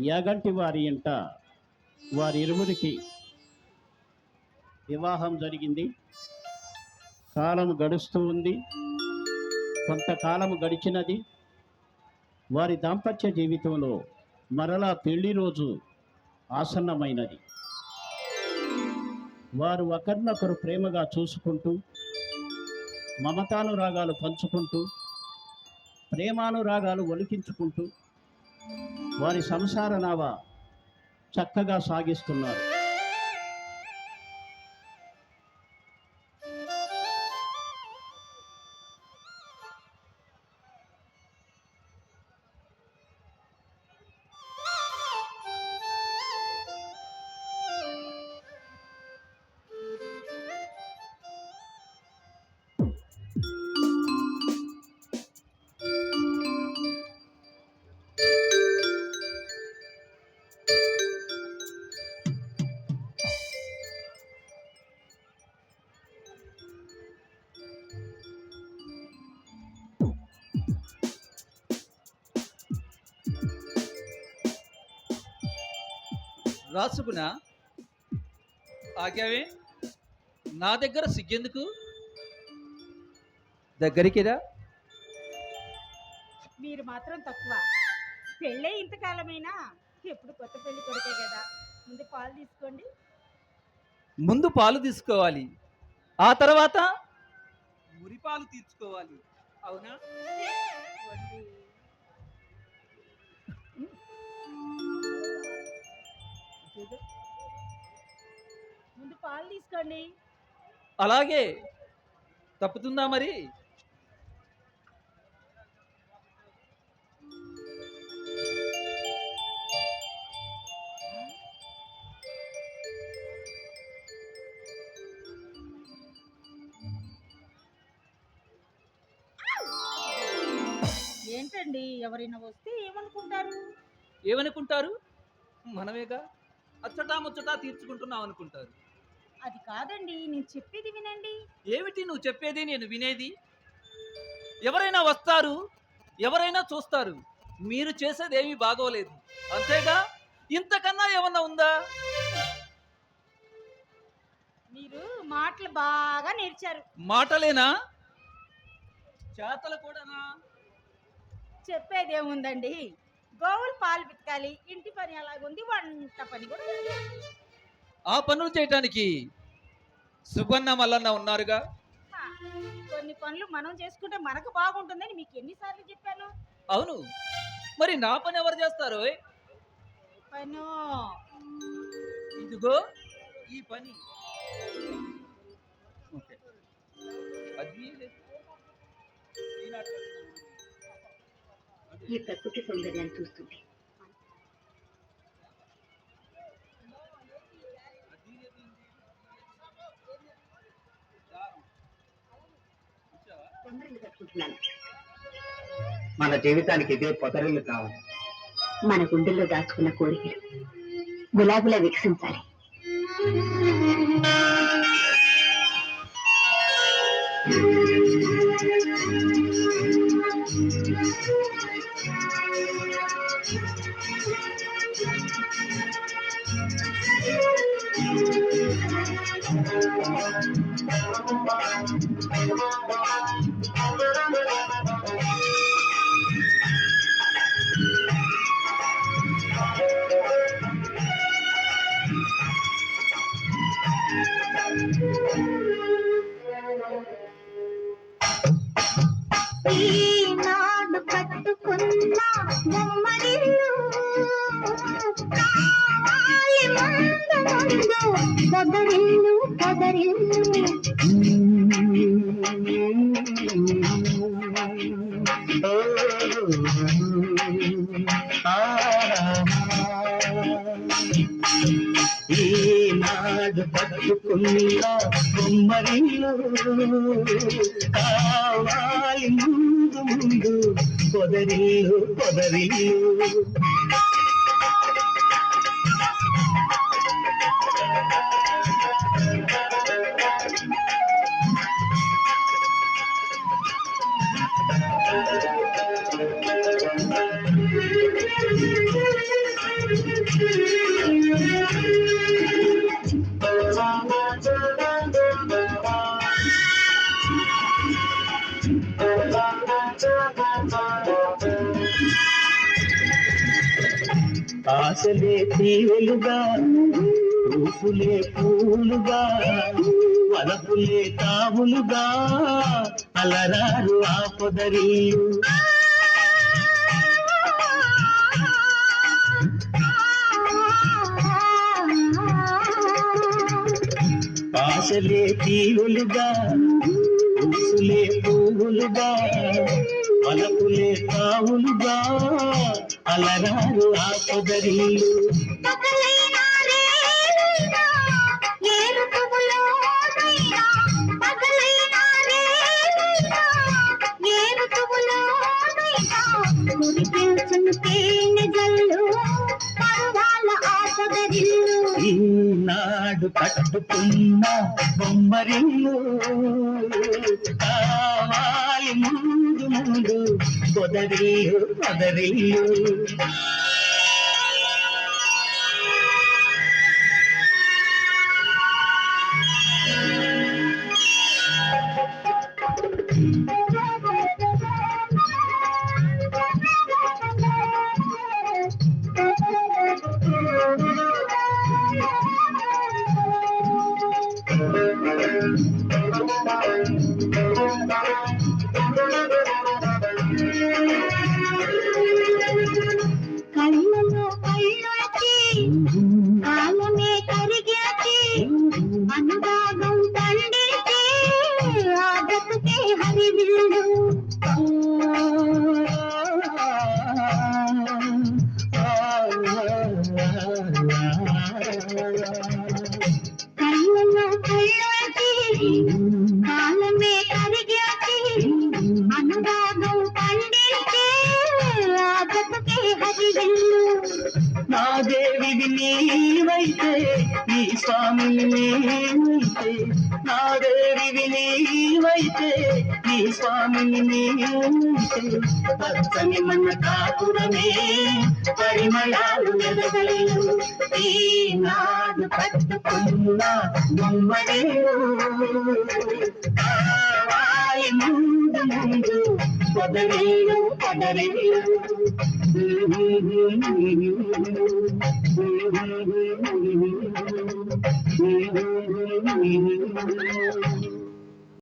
యాగంటి వారి ఇంట వారిరువురికి వివాహం జరిగింది. కాలం గడుస్తూ ఉంది. కొంతకాలం గడిచినది. వారి దాంపత్య జీవితంలో మరలా పెళ్ళి రోజు ఆసన్నమైనది. వారు ఒకరినొకరు ప్రేమగా చూసుకుంటూ మమతానురాగాలు పంచుకుంటూ ప్రేమానురాగాలు ఒలికించుకుంటూ వారి సంసార నావ చక్కగా సాగిస్తున్నారు. రాసుకున్నా. ఆగావే నా దగ్గర సిగ్గెందుకు? దగ్గరికి రా మీరు మాత్రం తక్కువ. పెళ్ళే ఇంతకాలమైనా ఎప్పుడు కొత్త పెళ్ళి కొడుకే కదా. ముందు పాలు తీసుకోండి. ముందు పాలు తీసుకోవాలి. ఆ తర్వాత? మురి పాలు తీర్చుకోవాలి. అవునా? పాలు తీసుకోండి అలాగే తప్పుతుందా మరి? ఏంటండి ఎవరైనా వస్తే ఏమనుకుంటారు? ఏమనుకుంటారు? మనమేగా? అచ్చటా ముచ్చటా తీర్చుకుంటున్నాం అనుకుంటారు అది కాదండి నేను చెప్పేది వినండి. ఏమిటి నువ్వు చెప్పేది? నేను వినేది? ఎవరైనా వస్తారు ఎవరైనా చూస్తారు మీరు చేసేది ఏమీ బాగోలేదు. అంతేగా? ఇంతకన్నా ఏమన్నా ఉందా? మీరు మాటలు బాగా నేర్చారు. మాటలేనా? చేతలు కూడానా? చెప్పేది ఏముందండి గోవులు పాలు పితకాలి ఇంటి పని అలాగుంది వంట పని కూడా. ఆ పనులు చేయటానికి సుబ్బన్న మల్లన్న ఉన్నారుగా? కొన్ని పనులు మనం చేసుకుంటే మనకు బాగుంటుందని మీకు ఎన్నిసార్లు చెప్పాను. అవును. మరి నా పని ఎవరు చేస్తారు? పను. ఇదిగో ఈ పని. ఈ ప్రకృతి సౌందర్యాన్ని చూస్తుంటే మన జీవితానికి ఇదే పొదరిల్లు కావాలి. మన గుండెల్లో దాచుకున్న కోరికలు గులాబులా వికసించాలి ఈనాడు కట్టుకున్న బొమ్మరిల్లు కావాలి మందమందు ముందు పొదరిల్లు పొదరిల్లు. ఈనాడు పట్టుకున్న బొమ్మరిల్లు కావాలి పొదరిల్లు పొదరిల్లు ఆశలే తీవెలుగా రూపులే పూలుగా వలపులే తావులుగా అలరారు ఆ ఆశలే తీవులుగా ఊసులే పువ్వులుగా వలపులే తావులుగా అలరారు ఆ పొదరిల్లు ఈనాడు కట్టుకున్న బొమ్మరిల్లు కావాలి ముందు ముందు పొదరిల్లు పొదరిల్లు కళ్ళలో Hallelujah. దేవివి నీవైతే నీ స్వామిని నేనైతే నా దేవివి నీవైతే నీ స్వామిని నేనైతే పచ్చని మన కాపురమే పరిమళాలు వెదగలేవు ఈనాడు పట్టుకున్న బొమ్మడేవు కావాలి ముందు ముందు పొదరేలు పొదరేలు Thank you.